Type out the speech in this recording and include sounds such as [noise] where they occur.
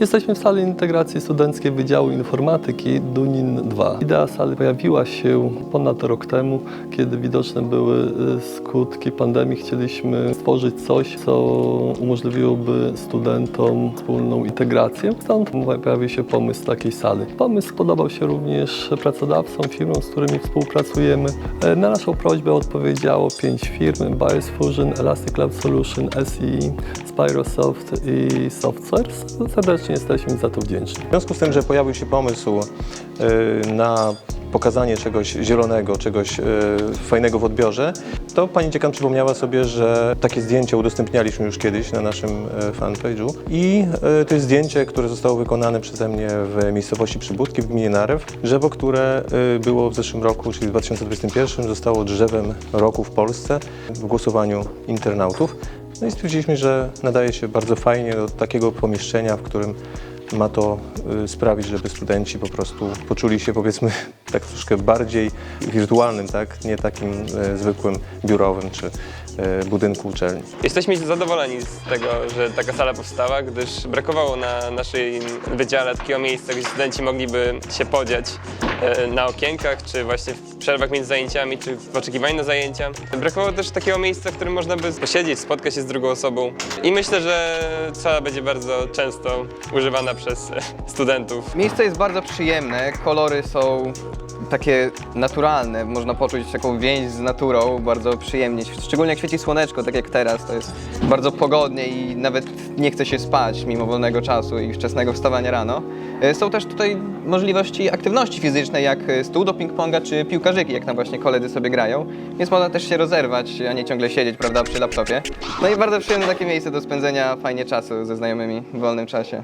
Jesteśmy w sali integracji studenckiej Wydziału Informatyki Dunin 2. Idea sali pojawiła się ponad rok temu, kiedy widoczne były y, skutki pandemii. Chcieliśmy stworzyć coś, co umożliwiłoby studentom wspólną integrację. Stąd pojawił się pomysł takiej sali. Pomysł podobał się również pracodawcom, firmom, z którymi współpracujemy. E, Na naszą prośbę odpowiedziało pięć firm: Bios Fusion, Elastic Cloud Solution, SEE, Spyrosoft i Softsource. Serdecznie jesteśmy za to wdzięczni. W związku z tym, że pojawił się pomysł y, na pokazanie czegoś zielonego, czegoś y, fajnego w odbiorze, to pani dziekan przypomniała sobie, że takie zdjęcie udostępnialiśmy już kiedyś na naszym y, fanpage'u i to jest zdjęcie, które zostało wykonane przeze mnie w miejscowości Przybudki w gminie Narew. Drzewo, które było w zeszłym roku, czyli w 2021, zostało drzewem roku w Polsce w głosowaniu internautów. No i stwierdziliśmy, że nadaje się bardzo fajnie do takiego pomieszczenia, w którym ma to y, sprawić, żeby studenci po prostu poczuli się powiedzmy tak troszkę bardziej wirtualnym, tak? nie takim y, zwykłym biurowym czy y, budynku uczelni. Jesteśmy zadowoleni z tego, że taka sala powstała, gdyż brakowało na naszym wydziale takiego miejsca, gdzie studenci mogliby się podziać e, na okienkach, czy właśnie w przerwach między zajęciami, czy w oczekiwaniu na zajęcia. Brakowało też takiego miejsca, w którym można by posiedzieć, spotkać się z drugą osobą. I myślę, że sala będzie bardzo często używana przez e, [laughs] studentów. Miejsce jest bardzo przyjemne, kolory są takie naturalne, można poczuć taką więź z naturą, bardzo przyjemnie. Szczególnie jak świeci słoneczko, tak jak teraz, to jest bardzo pogodnie i nawet nie chce się spać mimo wolnego czasu i wczesnego wstawania rano. E, Są też tutaj możliwości aktywności fizycznej, jak stół do ping-ponga czy piłkarzyki, jak tam właśnie koledzy sobie grają, więc można też się rozerwać, a nie ciągle siedzieć, prawda, przy laptopie. No i bardzo przyjemne takie miejsce do spędzenia fajnie czasu ze znajomymi w wolnym czasie.